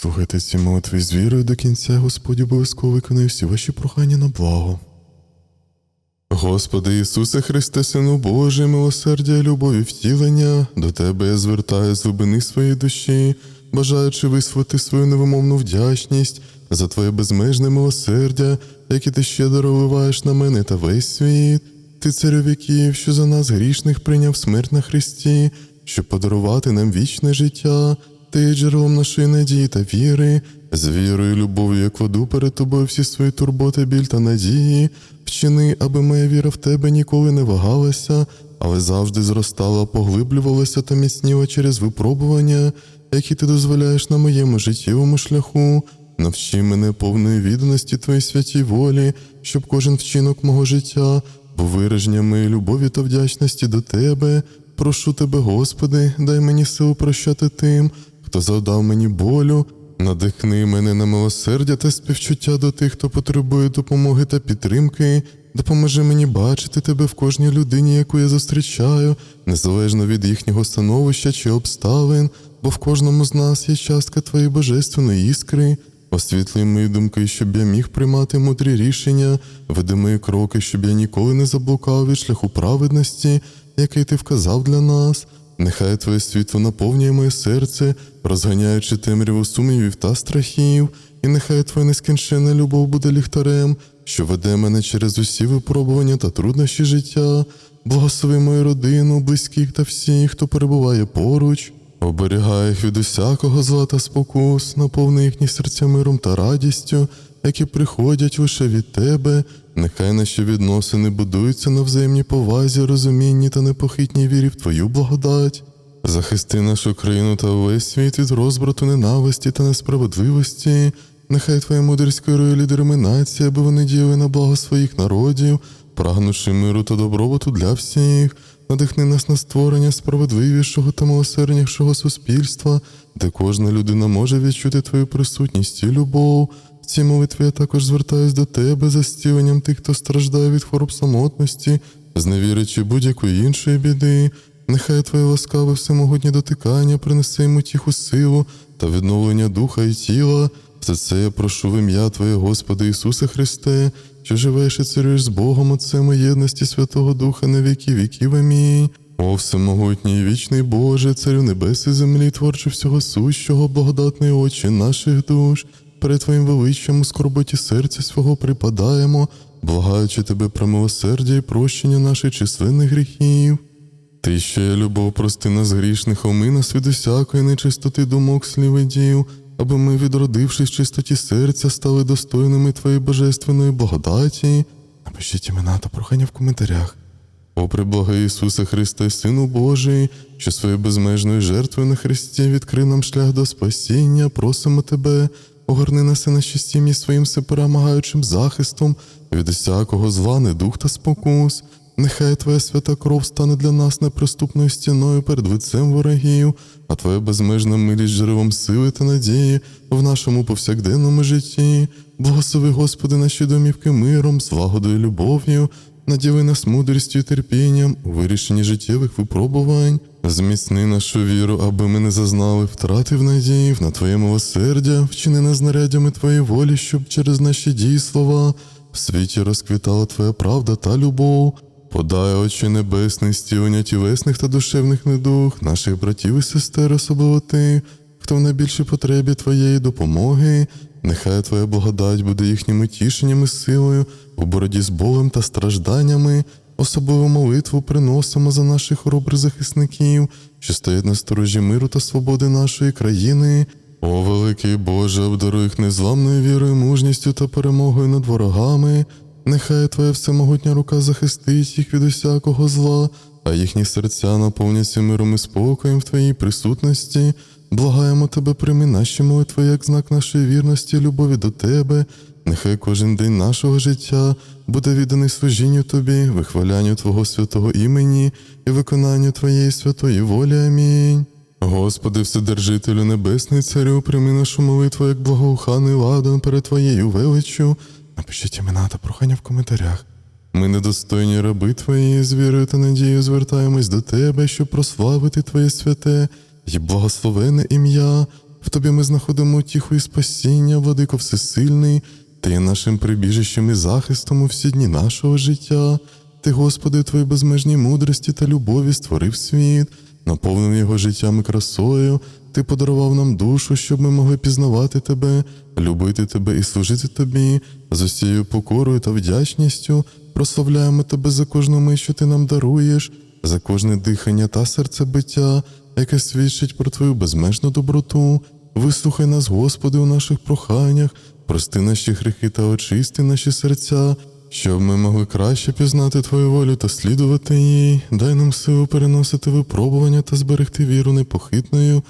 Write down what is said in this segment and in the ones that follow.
Слухайте ці молитви з вірою до кінця, Господь обов'язково виконає всі ваші прохання на благо. Господи Ісусе Христе, Сину Божий, милосердя, любові втілення, до Тебе я звертаю з глибини своєї душі, бажаючи висловити свою невимовну вдячність за Твоє безмежне милосердя, яке ти щедро виливаєш на мене та весь світ. Ти царю віків, що за нас грішних прийняв смерть на Христі, щоб подарувати нам вічне життя. Ти є джерелом нашої надії та віри, з вірою, любов'ю, як воду перед тобою всі свої турботи, біль та надії. Вчини, аби моя віра в тебе ніколи не вагалася, але завжди зростала, поглиблювалася та міцніла через випробування, які ти дозволяєш на моєму життєвому шляху. Навчи мене повної відданості твоїй святій волі, щоб кожен вчинок мого життя був вираженням моєї любові та вдячності до тебе. Прошу тебе, Господи, дай мені силу прощати тим, хто завдав мені болю. Надихни мене на милосердя та співчуття до тих, хто потребує допомоги та підтримки. Допоможи мені бачити тебе в кожній людині, яку я зустрічаю, незалежно від їхнього становища чи обставин, бо в кожному з нас є частка твоєї божественної іскри. Освітлюй мої думки, щоб я міг приймати мудрі рішення, веди мої кроки, щоб я ніколи не заблукав від шляху праведності, який ти вказав для нас. Нехай Твоє світло наповнює моє серце, розганяючи темряву сумнівів та страхів, і нехай Твоя нескінченна любов буде ліхтарем, що веде мене через усі випробування та труднощі життя. Благослови мою родину, близьких та всіх, хто перебуває поруч. Оберігай їх від усякого зла та спокус, наповни їхні серця миром та радістю, які приходять лише від тебе. Нехай наші відносини будуються на взаємній повазі, розумінні та непохитній вірі в Твою благодать. Захисти нашу країну та весь світ від розбрату, ненависті та несправедливості. Нехай Твоя мудрість керує лідерами нації, аби вони діяли на благо своїх народів, прагнучи миру та добробуту для всіх. Надихни нас на створення справедливішого та милосерднішого суспільства, де кожна людина може відчути Твою присутність і любов. Цій молитві я також звертаюсь до Тебе за зціленням тих, хто страждає від хвороб самотності, зневірячи будь-якої іншої біди. Нехай Твоє ласкаве всемогутнє дотикання принесе йому тіху силу та відновлення духа і тіла. Все це я прошу в ім'я Твоє, Господи Ісусе Христе, що живеш і царюєш з Богом Отцем у єдності Святого Духа на віки віків. Амінь. О, всемогутній і вічний Боже, царю небес і землі, творче всього сущого, благодатний очі наших душ, перед Твоїм величчям у скорботі серця свого припадаємо, благаючи Тебе про милосердя і прощення наших численних гріхів. Ти ще любов, прости нас грішних, омий нас від усякої нечистоти думок, слів і діл, аби ми, відродившись в чистоті серця, стали достойними Твоєї божественної благодаті. Напишіть імена та прохання в коментарях. О, приблагий Ісусе Христе, Сину Божий, що своєю безмежною жертвою на Христі відкрив нам шлях до спасіння, просимо Тебе, огорни нас і наші сім'ї своїм всеперемагаючим захистом від усякого зла, недух та спокус. Нехай Твоя свята кров стане для нас неприступною стіною перед лицем ворогів, а Твоя безмежна милість джерелом сили та надії в нашому повсякденному житті. Благослови, Господи, наші домівки миром, злагодою любов'ю, наділи нас мудрістю і терпінням у вирішенні життєвих випробувань. Зміцни нашу віру, аби ми не зазнали втрати в надіїв на Твоє милосердя, вчини нас знаряддями Твоєї волі, щоб через наші дії слова в світі розквітала Твоя правда та любов. Подай очі небесних, стілення тілесних та душевних недуг, наших братів і сестер, особливо тих, хто в найбільшій потребі Твоєї допомоги. Нехай Твоя благодать буде їхніми тішенням і силою у боротьбі з болем та стражданнями. Особливу молитву приносимо за наших хоробрих захисників, що стоять на сторожі миру та свободи нашої країни. О, великий Боже, обдаруй їх незламною вірою, мужністю та перемогою над ворогами. Нехай Твоя всемогутня рука захистить їх від усякого зла, а їхні серця наповняться миром і спокоєм в Твоїй присутності. Благаємо Тебе, прийми наші молитви як знак нашої вірності любові до Тебе. Нехай кожен день нашого життя буде відданий служінню Тобі, вихвалянню Твого святого імені і виконанню Твоєї святої волі. Амінь. Господи, Вседержителю Небесний Царю, прийми нашу молитву як благоуханий ладан перед Твоєю величчю. Напишіть імена та прохання в коментарях. Ми недостойні раби Твої, з вірою та надією звертаємось до Тебе, щоб прославити Твоє святе і благословене ім'я. В тобі ми знаходимо утіху і спасіння, владико всесильний, ти є нашим прибіжищем і захистом у всі дні нашого життя. Ти, Господи, у твоїй безмежній мудрості та любові створив світ, наповнив його життям і красою. Ти подарував нам душу, щоб ми могли пізнавати тебе, любити тебе і служити тобі з усією покорою та вдячністю. Прославляємо тебе за кожну мить, що ти нам даруєш, за кожне дихання та серцебиття, яке свідчить про твою безмежну доброту. Вислухай нас, Господи, у наших проханнях, прости наші гріхи та очисти наші серця, щоб ми могли краще пізнати Твою волю та слідувати їй. Дай нам силу переносити випробування та зберегти віру непохитною.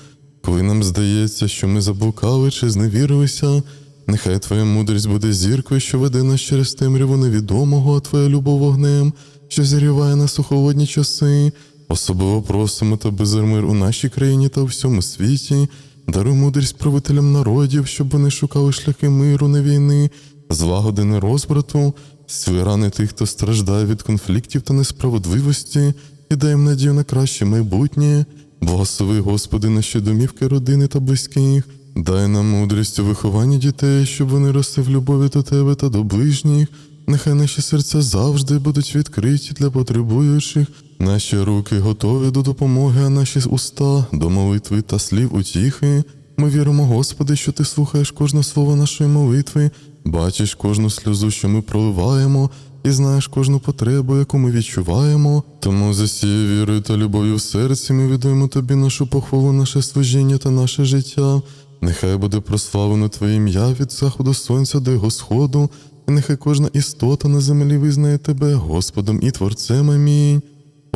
Коли нам здається, що ми заблукали чи зневірилися, нехай Твоя мудрість буде зіркою, що веде нас через темряву невідомого, а Твоя любов вогнем, що зіріває нас у холодні часи. Особливо просимо тебе за мир у нашій країні та у всьому світі. Даруй мудрість правителям народів, щоб вони шукали шляхи миру, не війни, злагоди не розбрату, сили тих, хто страждає від конфліктів та несправедливості, і дай їм надію на краще майбутнє. Благослови, Господи, наші домівки, родини та близьких. Дай нам мудрість у вихованні дітей, щоб вони росли в любові до тебе та до ближніх. Нехай наші серця завжди будуть відкриті для потребуючих, наші руки готові до допомоги, а наші уста до молитви та слів утіхи. Ми віримо, Господи, що Ти слухаєш кожне слово нашої молитви, бачиш кожну сльозу, що ми проливаємо, і знаєш кожну потребу, яку ми відчуваємо. Тому за цією вірою та любов'ю в серці ми віддаємо Тобі нашу похвалу, наше служіння та наше життя. Нехай буде прославлено Твоє ім'я від заходу сонця до його сходу, і нехай кожна істота на землі визнає Тебе Господом і Творцем. Амінь.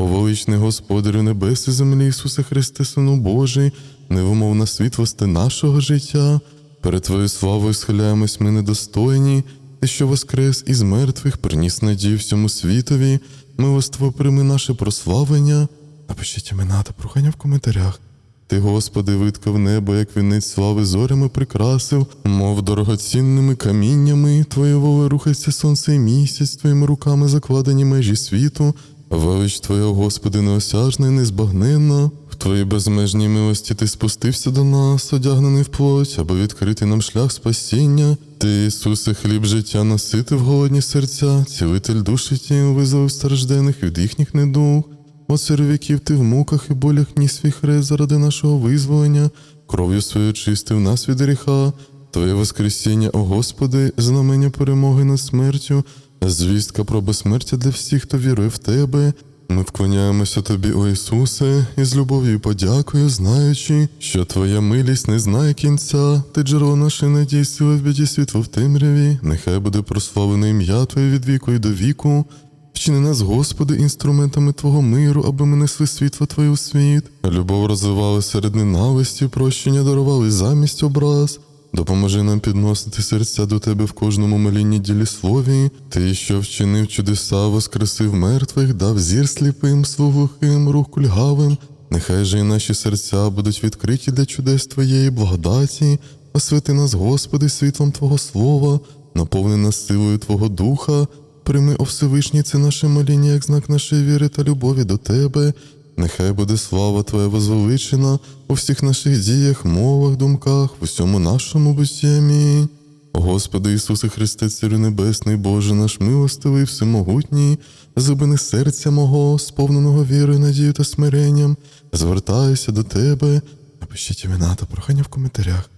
О величний Господарю небес і землі Ісусе Христе, Сину Божий, невимовна світлости нашого життя. Перед Твоєю славою схиляємось ми недостойні, Ти, що воскрес із мертвих, приніс надію всьому світові, милоство прийми наше прославлення. Напишіть імена та прохання в коментарях. Ти, Господи, виткав небо, як вінець слави зорями прикрасив, мов дорогоцінними каміннями, Твоє воле рухається сонце і місяць, Твоїми руками закладені межі світу. Велич Твоя, Господи, неосяжна і незбагненна. В Твоїй безмежній милості Ти спустився до нас, одягнений в плоть, аби відкрити нам шлях спасіння. Ти, Ісусе, хліб життя наситив голодні серця, цілитель душі тіл визволив страждених від їхніх недуг. От віків ти в муках і болях ніс свій хрест заради нашого визволення, кров'ю свою чистив нас від гріха, Твоє Воскресіння, о Господи, знамення перемоги над смертю, звістка про безсмертя для всіх, хто вірує в Тебе. Ми вклоняємося Тобі, о Ісусе, і з любов'ю подякою, знаючи, що Твоя милість не знає кінця, ти джерело нашої надії, сила в біді світло в темряві, нехай буде прославлене ім'я Твоє від віку і до віку. Вчини нас, Господи, інструментами Твого миру, аби ми несли світло Твоє у світ. Любов розвивали серед ненависті, прощення дарували замість образ. Допоможи нам підносити серця до Тебе в кожному малінні діліслові. Ти, що вчинив чудеса, воскресив мертвих, дав зір сліпим, слух глухим, рух кульгавим. Нехай же і наші серця будуть відкриті для чудес Твоєї благодаті. Освяти нас, Господи, світлом Твого Слова, наповни нас силою Твого Духа. Прийми, о Всевишній, це наше моління, як знак нашої віри та любові до Тебе. Нехай буде слава Твоя возвеличена у всіх наших діях, мовах, думках, в усьому нашому бутті. Амінь. Господи Ісусе Христе, Царю Небесний, Боже наш милостивий, всемогутній, зубини серця мого, сповненого вірою, надією та смиренням, звертаюся до Тебе. Напишіть імена та прохання в коментарях.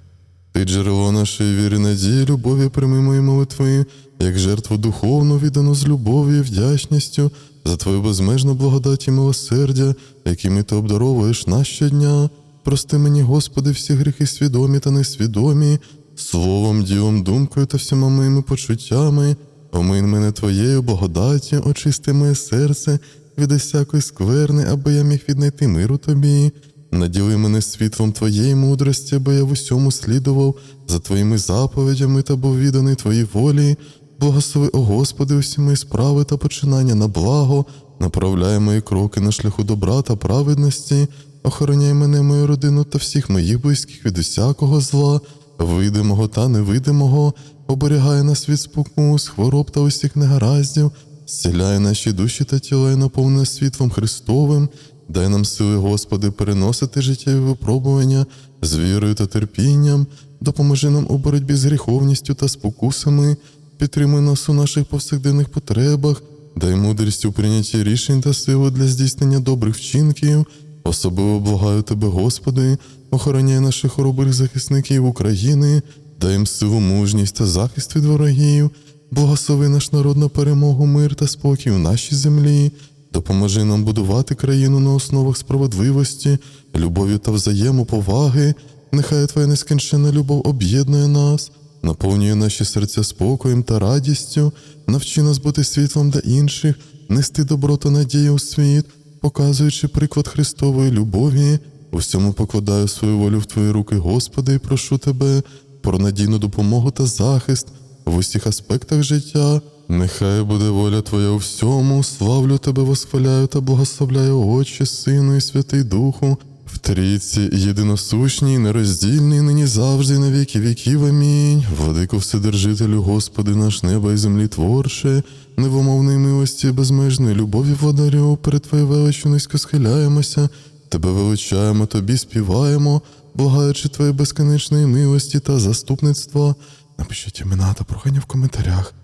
Ти джерело нашої віри, надії, любові, прийми мої молитви, як жертву духовну віддану з любов'ю і вдячністю за Твою безмежну благодать і милосердя, якими ти обдаровуєш нас щодня. Прости мені, Господи, всі гріхи свідомі та несвідомі, словом, ділом, думкою та всіма моїми почуттями. Омин мене Твоєю благодаті, очисти моє серце від усякої скверни, аби я міг віднайти миру Тобі. Наділи мене світлом Твоєї мудрості, аби я в усьому слідував за Твоїми заповідями та був відданий Твоїй волі. Благослови, о Господи, усі мої справи та починання на благо, направляй мої кроки на шляху добра та праведності, охороняй мене, мою родину та всіх моїх близьких від усякого зла, видимого та невидимого, оберігай нас від спокус, хвороб та усіх негараздів, зціляй наші душі та тіла і наповни світлом Христовим. Дай нам сили, Господи, переносити життєві випробування з вірою та терпінням, допоможи нам у боротьбі з гріховністю та спокусами, підтримуй нас у наших повсякденних потребах, дай мудрість у прийнятті рішень та силу для здійснення добрих вчинків. Особливо благаю тебе, Господи, охороняй наших хоробрих захисників України, дай їм силу, мужність та захист від ворогів, благослови наш народ на перемогу, мир та спокій у нашій землі. Допоможи нам будувати країну на основах справедливості, любові та взаємоповаги. Нехай Твоя нескінченна любов об'єднує нас, наповнює наші серця спокоєм та радістю, навчи нас бути світлом для інших, нести добро та надію у світ, показуючи приклад Христової любові. Всьому покладаю свою волю в Твої руки, Господи, і прошу Тебе про надійну допомогу та захист в усіх аспектах життя. Нехай буде воля Твоя у всьому, славлю Тебе, восхваляю та благословляю Отче, Сину і Святий Духу, в трійці єдиносущній, нероздільній, нині завжди, на віки віків. Амінь. Владико Вседержителю, Господи, наш неба і землі творче, невомовної милості, безмежної любові владарю, перед Твоєю величю низько схиляємося, Тебе величаємо, Тобі співаємо, благаючи Твоєї безконечної милості та заступництва. Напишіть імена та прохання в коментарях.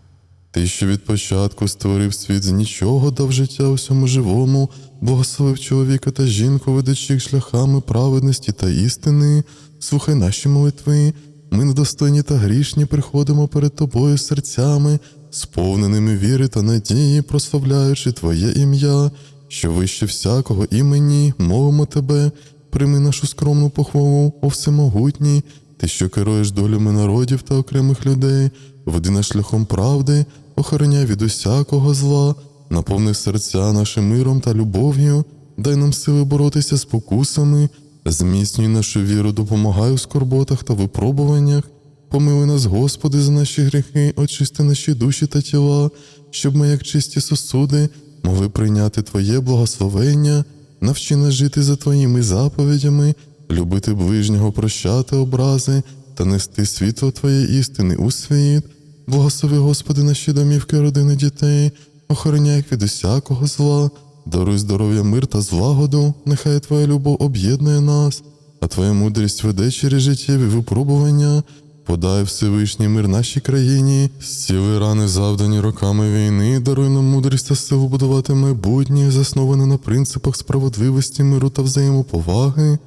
Ти, що від початку створив світ з нічого, дав життя усьому живому, благословив чоловіка та жінку, ведучи їх шляхами праведності та істини. Слухай наші молитви. Ми недостойні та грішні приходимо перед тобою серцями, сповненими віри та надії, прославляючи Твоє ім'я, що вище всякого імені, мовимо тебе, прийми нашу скромну похвалу, о всемогутній, ти, що керуєш долями народів та окремих людей, веди нас шляхом правди, охороняй від усякого зла, наповни серця нашим миром та любов'ю, дай нам сили боротися з покусами, зміцнюй нашу віру, допомагай у скорботах та випробуваннях. Помили нас, Господи, за наші гріхи, очисти наші душі та тіла, щоб ми, як чисті сосуди, могли прийняти Твоє благословення, навчи нас жити за Твоїми заповідями, любити ближнього, прощати образи та нести світло Твоєї істини у світ. Благослови, Господи, наші домівки, родини дітей, охороняй їх від усякого зла, даруй здоров'я, мир та злагоду, нехай Твоя любов об'єднує нас, а Твоя мудрість веде через життєві випробування. Подай Всевишній мир нашій країні, зціли рани, завдані роками війни, даруй нам мудрість та силу будувати майбутнє, засноване на принципах справедливості, миру та взаємоповаги.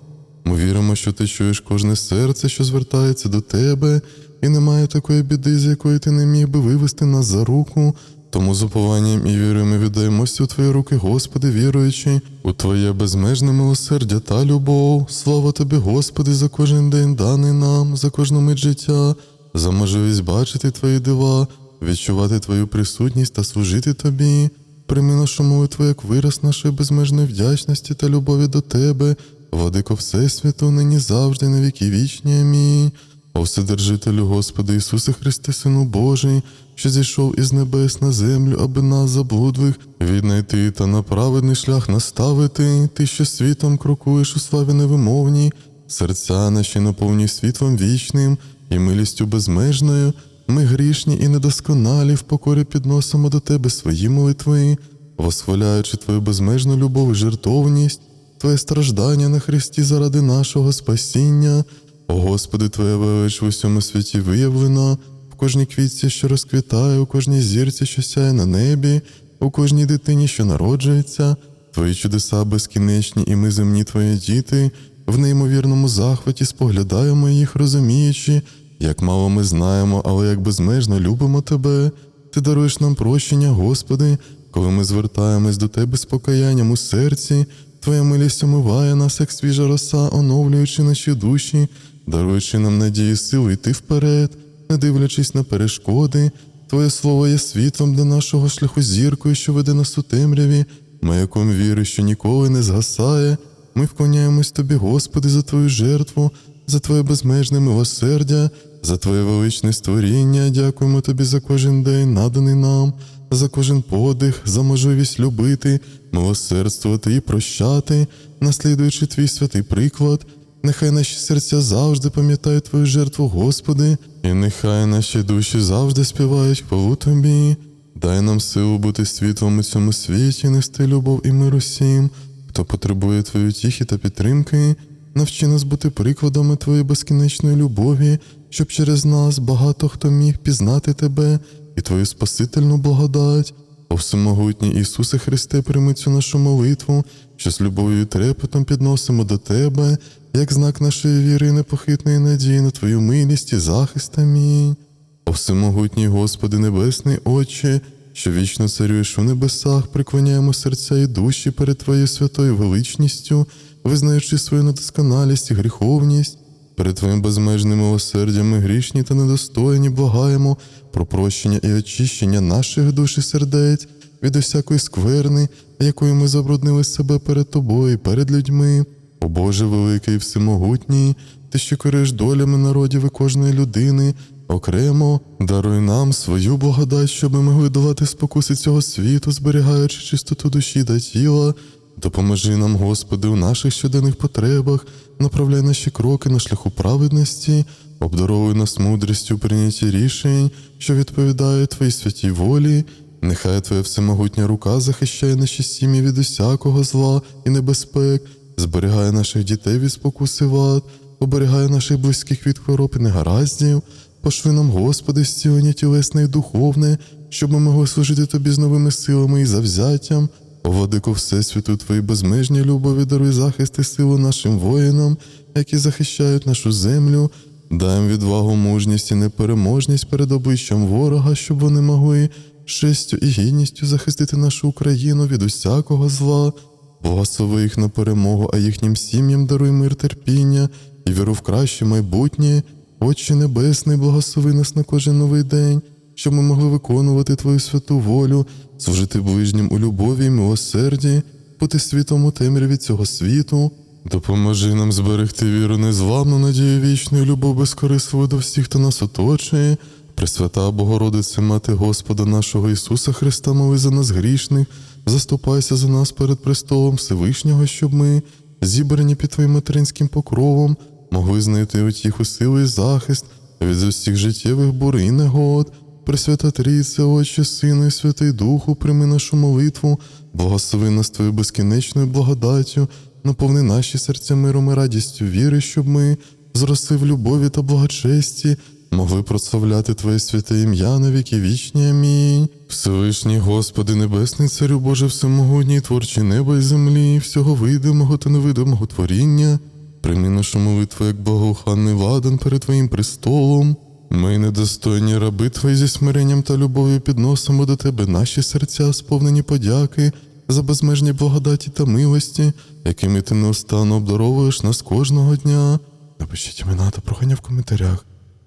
Ми віримо, що ти чуєш кожне серце, що звертається до тебе, і немає такої біди, з якої ти не міг би вивести нас за руку. Тому з упованням і вірою ми віддаємося у Твої руки, Господи, віруючи, у Твоє безмежне милосердя та любов. Слава Тобі, Господи, за кожен день даний нам, за кожну мить життя, за можливість бачити Твої дива, відчувати Твою присутність та служити Тобі. Прийми нашу молитву як вираз нашої безмежної вдячності та любові до Тебе, Владико Всесвіту, нині завжди, на віки вічні. Амінь. О Вседержителю Господи Ісусе Христе, Сину Божий, що зійшов із небес на землю, аби нас заблудвих віднайти та на праведний шлях наставити, ти, що світом крокуєш у славі невимовній, серця наші наповнюй світлом вічним і милістю безмежною. Ми грішні і недосконалі в покорі підносимо до Тебе свої молитви, восхваляючи Твою безмежну любов і жертовність, Твоє страждання на Христі заради нашого спасіння. О Господи, Твоя велич в усьому світі виявлена, в кожній квітці, що розквітає, у кожній зірці, що сяє на небі, у кожній дитині, що народжується, Твої чудеса безкінечні, і ми земні Твої діти, в неймовірному захваті споглядаємо їх, розуміючи, як мало ми знаємо, але як безмежно любимо Тебе. Ти даруєш нам прощення, Господи, коли ми звертаємось до Тебе з покаянням у серці, Твоя милість омиває нас, як свіжа роса, оновлюючи наші душі, даруючи нам надію силу йти вперед, не дивлячись на перешкоди. Твоє слово є світлом для нашого шляху зіркою, що веде нас у темряві, маяком віри, що ніколи не згасає. Ми вклоняємось Тобі, Господи, за Твою жертву, за Твоє безмежне милосердя, за Твоє величне створіння. Дякуємо Тобі за кожен день, наданий нам, за кожен подих, за можливість любити, милосердствувати і прощати, наслідуючи Твій святий приклад. Нехай наші серця завжди пам'ятають Твою жертву, Господи, і нехай наші душі завжди співають хвалу Тобі. Дай нам силу бути світлом у цьому світі, нести любов і мир усім, хто потребує Твої тіхи та підтримки. навчи нас бути прикладами Твоєї безкінечної любові, щоб через нас багато хто міг пізнати Тебе і Твою спасительну благодать. О всемогутній Ісусе Христе, прийми цю нашу молитву, що з любов'ю і трепетом підносимо до Тебе, як знак нашої віри і непохитної надії на Твою милість і захист. Амінь. О всемогутній Господи Небесний Отче, що вічно царюєш у небесах, приклоняємо серця і душі перед Твоєю святою величністю, визнаючи свою недосконалість і гріховність. Перед Твоїм безмежним милосердям ми грішні та недостойні благаємо про прощення і очищення наших душ і сердець від усякої скверни, якою ми забруднили себе перед Тобою і перед людьми. О Боже великий і всемогутній, Ти що керуєш долями народів і кожної людини, окремо даруй нам свою благодать, щоб ми могли давати спокуси цього світу, зберігаючи чистоту душі та тіла. Допоможи нам, Господи, у наших щоденних потребах, направляй наші кроки на шляху праведності, обдаровуй нас мудрістю у прийнятті рішень, що відповідають Твоїй святій волі. Нехай Твоя всемогутня рука захищає наші сім'ї від усякого зла і небезпек, зберігає наших дітей від спокуси вад, оберігає наших близьких від хвороб і негараздів. Пошли нам, Господи, зцілення тілесне і духовне, щоб ми могли служити Тобі з новими силами і завзяттям. О, Владико Всесвіту, Твої безмежні любові даруй захист і силу нашим воїнам, які захищають нашу землю. Дай їм відвагу, мужність і непереможність перед обличчям ворога, щоб вони могли честю і гідністю захистити нашу Україну від усякого зла. Благослови їх на перемогу, а їхнім сім'ям даруй мир терпіння і віру в краще майбутнє. Отче Небесний, благослови нас на кожен новий день, щоб ми могли виконувати Твою святу волю, служити ближнім у любові і милосерді, бути світом у темряві цього світу. Допоможи нам зберегти віру незламну, надію вічну і любов безкорисливу до всіх, хто нас оточує. Пресвята Богородице, Мати Господа нашого Ісуса Христа, моли за нас грішних, заступайся за нас перед престолом Всевишнього, щоб ми, зібрані під Твоїм материнським покровом, могли знайти утіху силу і захист від усіх життєвих бур і негод. Пресвята Трійце, Отче, Сину і Святий Духу, прийми нашу молитву, благослови нас Твою безкінечною благодаттю, наповни наші серця миром і радістю віри, щоб ми, зросли в любові та благочесті, могли прославляти Твоє святе ім'я на віки вічні. Амінь. Всевишній Господи, Небесний Царю Боже, всемогутній творчий неба і землі, всього видимого та невидимого творіння. Прийми нашу молитву як благоуханний ладан перед Твоїм престолом. Ми, недостойні раби Твої зі смиренням та любов'ю підносимо до Тебе наші серця, сповнені подяки за безмежні благодаті та милості, якими ти неустанно обдаровуєш нас кожного дня. Напишіть імена та прохання в коментарях.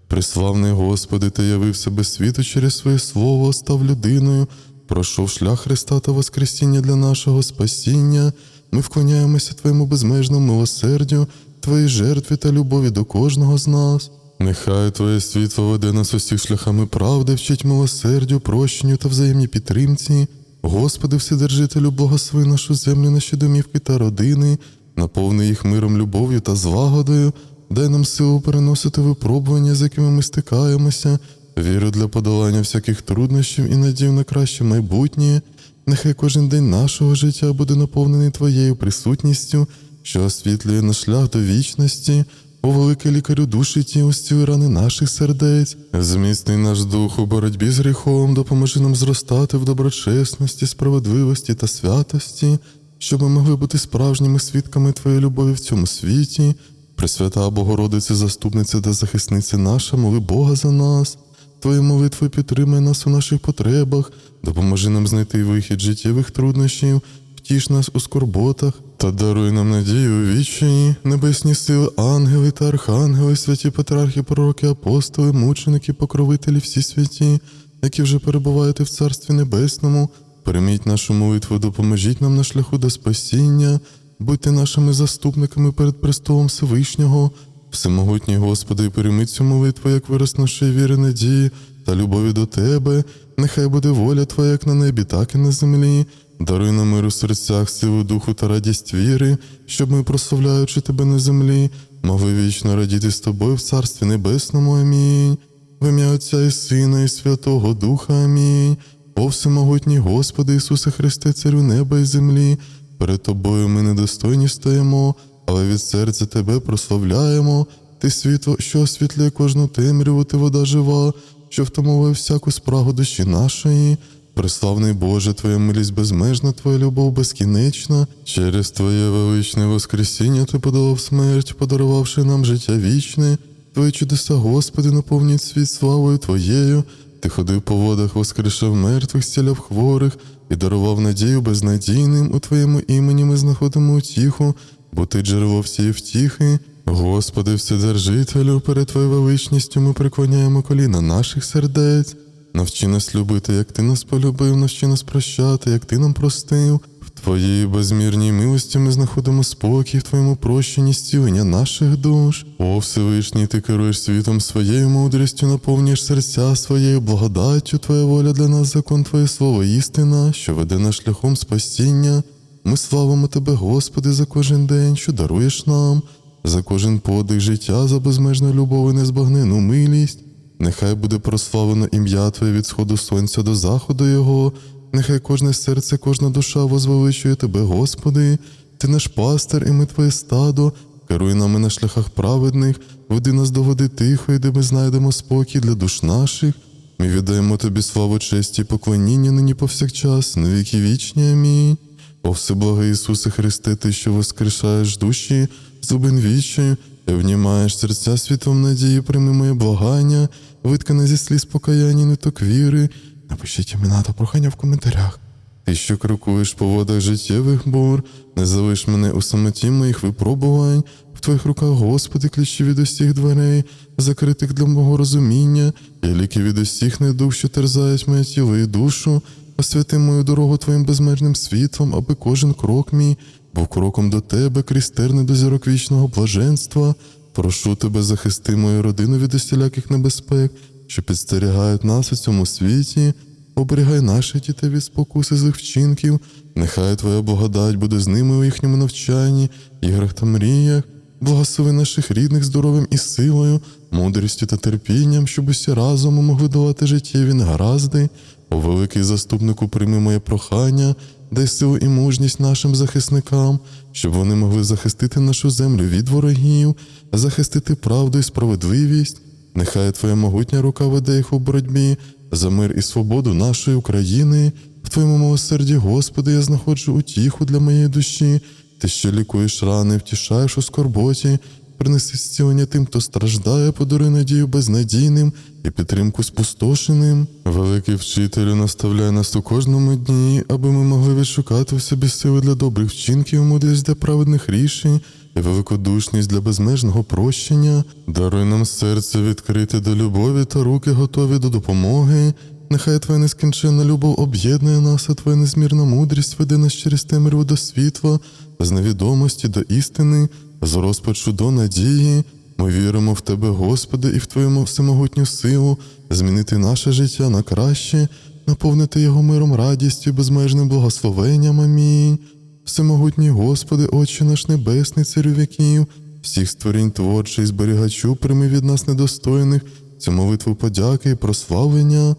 Приславний Господи, Ти явив себе світу через своє слово, став людиною, пройшов шлях Христа та Воскресіння для нашого спасіння. Ми вклоняємося Твоєму безмежному милосердю, Твоїй жертві та любові до кожного з нас. Нехай Твоє світло веде нас усіх шляхами правди, вчить милосердю, прощенню та взаємній підтримці. Господи, Вседержителю, благослови нашу землю, наші домівки та родини, наповни їх миром, любов'ю та злагодою, дай нам силу переносити випробування, з якими ми стикаємося, віру для подолання всяких труднощів і надію на краще майбутнє. Нехай кожен день нашого життя буде наповнений Твоєю присутністю, що освітлює наш шлях до вічності. О, великий лікарю душі тіл, зціли рани наших сердець, зміцни наш дух у боротьбі з гріхом, допоможи нам зростати в доброчесності, справедливості та святості, щоб ми могли бути справжніми свідками Твоєї любові в цьому світі. Пресвята Богородице, заступниця та захисниця наша, моли Бога за нас. Твоєю молитвою підтримай нас у наших потребах, допоможи нам знайти вихід життєвих труднощів, втіш нас у скорботах та даруй нам надію у вічні, небесні сили, ангели та архангели, святі патріархи, пророки, апостоли, мученики, покровителі, всі святі, які вже перебуваєте в Царстві Небесному. Прийміть нашу молитву, допоможіть нам на шляху до спасіння, будьте нашими заступниками перед престолом Всевишнього. Всемогутній Господи, прийми цю молитву, як вираз нашої віри, надії та любові до Тебе. Нехай буде воля Твоя як на небі, так і на землі. Даруй нам мир у серцях, силу духу та радість віри, щоб ми, прославляючи Тебе на землі, могли вічно радіти з Тобою в Царстві Небесному. Амінь. В ім'я Отця і Сина, і Святого Духа. Амінь. О всемогутній Господи Ісусе Христе, Царю неба і землі, перед Тобою ми недостойні стоїмо, але від серця тебе прославляємо. Ти світло, що освітлює кожну темряву, ти вода жива, що втамовує всяку спрагу душі нашої. Преславний Боже, Твоя милість безмежна, Твоя любов безкінечна. Через Твоє величне Воскресіння Ти подолав смерть, подарувавши нам життя вічне. Твої чудеса, Господи, наповнюють світ славою Твоєю. Ти ходив по водах, воскрешав мертвих, зціляв хворих і дарував надію безнадійним. У Твоєму імені ми знаходимо утіху, бо Ти джерело всієї втіхи. Господи, Вседержителю, перед Твоєю величністю ми приклоняємо коліна наших сердець. Навчи нас любити, як ти нас полюбив, навчи нас прощати, як ти нам простив. В Твоїй безмірній милості ми знаходимо спокій в Твоєму прощенні зцілення наших душ. О Всевишній, ти керуєш світом своєю мудрістю, наповнюєш серця своєю благодаттю, Твоя воля для нас, закон Твоє слово, істина, що веде нас шляхом спасіння. Ми славимо Тебе, Господи, за кожен день, що даруєш нам, за кожен подих життя, за безмежну любов і незбагнену милість. Нехай буде прославлено ім'я Твоє від сходу сонця до заходу Його, нехай кожне серце, кожна душа возвеличує Тебе, Господи, Ти наш пастир, і ми Твоє стадо, керуй нами на шляхах праведних, веди нас до води тихої, де ми знайдемо спокій для душ наших. Ми віддаємо Тобі славу, честь і поклоніння нині повсякчас, на віки вічні. Амінь. О всеблагий Ісусе Христе, Ти, що воскрешаєш душі, зубин вічі, і внімаєш серця світом надії, прийми моє благання, виткане зі сліз покаяння, ниток віри. Напишіть імена та прохання в коментарях. Ти, що крокуєш по водах життєвих бур, не залиш мене у самоті моїх випробувань, в твоїх руках, Господи, ключі від усіх дверей, закритих для мого розуміння, і ліки від усіх недух, що терзають моє тіло і душу. Освяти мою дорогу Твоїм безмежним світлом, аби кожен крок мій був кроком до Тебе, крізь терни до зірок вічного блаженства. Прошу Тебе, захисти мою родину від усіляких небезпек, що підстерігають нас у цьому світі. Оберігай наших дітей від спокуси злих вчинків, нехай Твоя благодать буде з ними у їхньому навчанні, іграх та мріях. Благослови наших рідних здоров'ям і силою, мудрістю та терпінням, щоб усі разом могли давати життєві негаразди. О великий заступнику, прийми моє прохання, дай силу і мужність нашим захисникам, щоб вони могли захистити нашу землю від ворогів, захистити правду і справедливість. Нехай Твоя могутня рука веде їх у боротьбі за мир і свободу нашої України. В Твоєму милосерді, Господи, я знаходжу утіху для моєї душі. Ти що лікуєш рани, втішаєш у скорботі, принеси зцілення тим, хто страждає, подаруй надію безнадійним і підтримку спустошеним. Великий вчителю наставляй нас у кожному дні, аби ми могли відшукати в собі сили для добрих вчинків, мудрість для праведних рішень і великодушність для безмежного прощення. Даруй нам серце відкрите до любові та руки готові до допомоги. Нехай Твоя нескінченна любов об'єднує нас, а Твоя незмірна мудрість веде нас через темряву до світла, з невідомості до істини, з розпачу до надії. Ми віримо в Тебе, Господи, і в Твою всемогутню силу змінити наше життя на краще, наповнити його миром, радістю безмежним благословенням. Амінь. Всемогутній Господи, Отче наш Небесний, царю віків, всіх створінь творчих і зберігачу, прийми від нас недостойних цю молитву подяки і прославлення.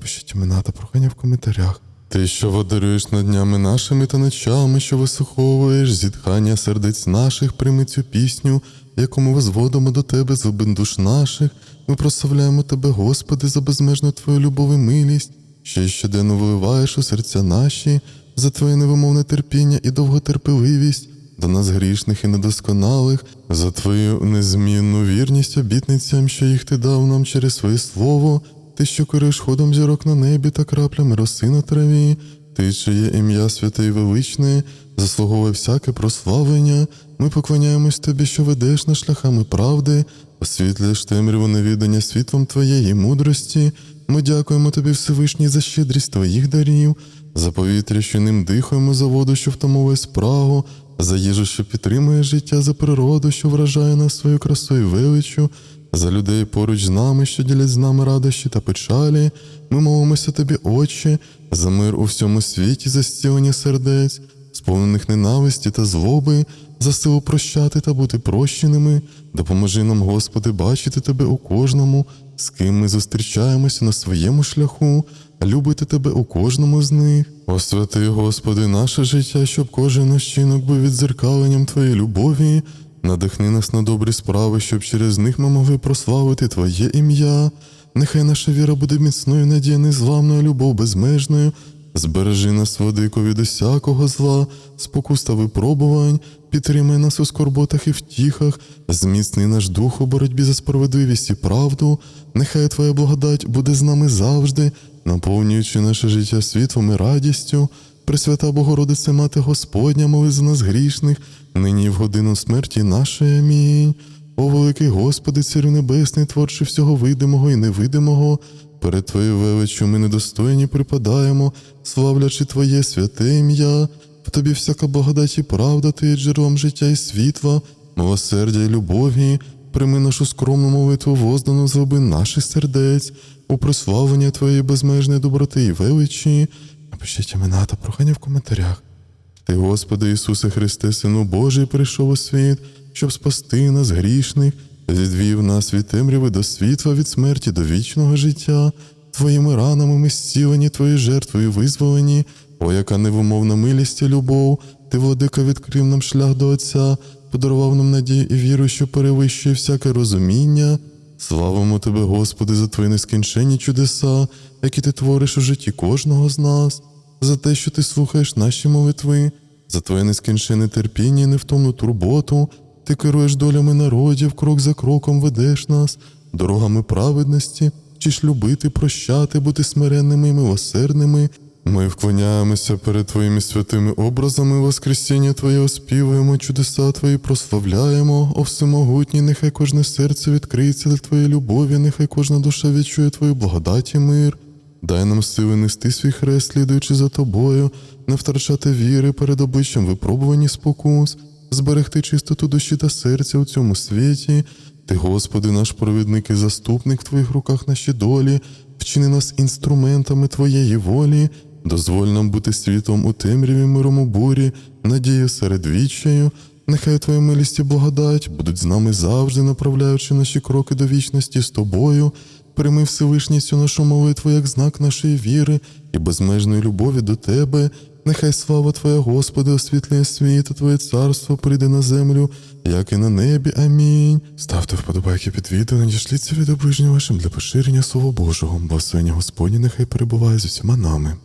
Пишіть імена та прохання в коментарях. Ти, що водаруєш над днями нашими та ночами, що висуховуєш зітхання сердець наших, прийми цю пісню, яку ми возводимо до Тебе з глибин душ наших. Ми прославляємо Тебе, Господи, за безмежну Твою любов і милість, що щоденно виливаєш у серця наші, за Твоє невимовне терпіння і довготерпеливість до нас грішних і недосконалих, за Твою незмінну вірність обітницям, що їх Ти дав нам через своє слово. Ти, що керуєш ходом зірок на небі та краплями роси на траві, ти, чиє ім'я святе і величне, заслуговує всяке прославлення. Ми поклоняємось тобі, що ведеш на шляхами правди, освітлюєш темряву невідання світлом твоєї мудрості. Ми дякуємо тобі, Всевишній, за щедрість твоїх дарів, за повітря, що ним дихаємо, за воду, що втамовує спрагу, за їжу, що підтримує життя, за природу, що вражає нас своєю красою величчю, за людей поруч з нами, що ділять з нами радощі та печалі. Ми молимося тобі, Отче, за мир у всьому світі, за зцілення сердець, сповнених ненависті та злоби, за силу прощати та бути прощеними. Допоможи нам, Господи, бачити Тебе у кожному, з ким ми зустрічаємося на своєму шляху. любити тебе у кожному з них. Освяти, Господи, наше життя, щоб кожен наш чинок був відзеркаленням Твоєї любові. Надихни нас на добрі справи, щоб через них ми могли прославити Твоє ім'я. Нехай наша віра буде міцною, надія незламною, любов безмежною. Збережи нас, владико, від усякого зла, спокус та випробувань, підтримай нас у скорботах і втіхах, зміцни наш дух у боротьбі за справедливість і правду. Нехай Твоя благодать буде з нами завжди, наповнюючи наше життя світлом і радістю. Пресвята Богородице, Мати Господня, моли за нас грішних, нині в годину смерті нашої. Амінь. О великий Господи, Царю Небесний, творче всього видимого і невидимого, перед Твоєю величчю ми недостойні припадаємо, славлячи Твоє святе ім'я. В Тобі всяка благодать і правда, Ти є джерелом життя і світла, милосердя і любові. Прийми нашу скромну молитву, воздану з глибин наших сердець, у прославлення Твоєї безмежної доброти і величі. Напишіть імена та прохання в коментарях. Ти, Господи Ісусе Христе, Сину Божий, прийшов у світ, щоб спасти нас грішних, відвів нас від темряви до світла, від смерті до вічного життя. Твоїми ранами ми зцілені, Твої жертвою визволені. О, яка невимовна милість і любов! Ти, владика, відкрив нам шлях до Отця, подарував нам надію і віру, що перевищує всяке розуміння. Славимо Тебе, Господи, за Твої нескінченні чудеса, які Ти твориш у житті кожного з нас, за те, що Ти слухаєш наші молитви, за Твоє нескінченне терпіння і невтомну турботу. Ти керуєш долями народів, крок за кроком ведеш нас, дорогами праведності, вчиш любити, прощати, бути смиренними і милосердними. Ми вклоняємося перед Твоїми святими образами, Воскресіння Твоє оспівуємо, чудеса Твої прославляємо, о всемогутній, нехай кожне серце відкриється для Твоєї любові, нехай кожна душа відчує Твою благодать і мир. Дай нам сили нести свій хрест, слідуючи за тобою, не втрачати віри перед обличчям випробувані спокус, зберегти чистоту душі та серця у цьому світі. Ти, Господи, наш провідник і заступник в Твоїх руках наші долі, вчини нас інструментами Твоєї волі, дозволь нам бути світлом у темряві, миром у бурі, надію серед відчаю. Нехай Твоя милість і благодать будуть з нами завжди, направляючи наші кроки до вічності з тобою. Прийми Всевишній цю нашу молитву як знак нашої віри і безмежної любові до Тебе. Нехай слава Твоя, Господи, освітлює світ, а Твоє царство прийде на землю, як і на небі. Амінь. Ставте вподобайки під відео, надішліться від оближнього вашим для поширення Слова Божого. Благословення Господні нехай перебуває з усіма нами.